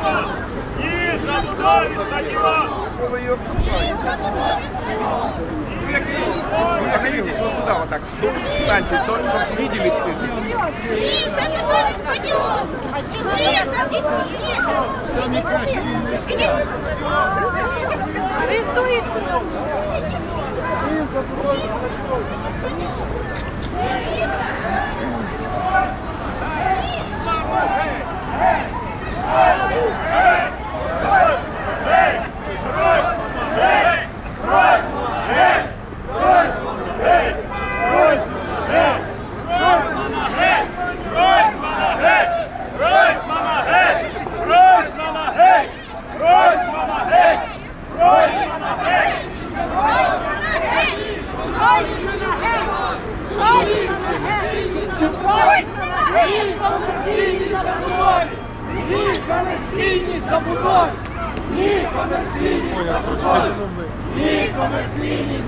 Что вы ее Вы находитесь вот сюда, вот так. Ну, Встаньте, чтобы видели все. Ні, забудові Ні комерційній забудові! Ні комерційній забудові! Ні комерційній забудові! Ні комерційній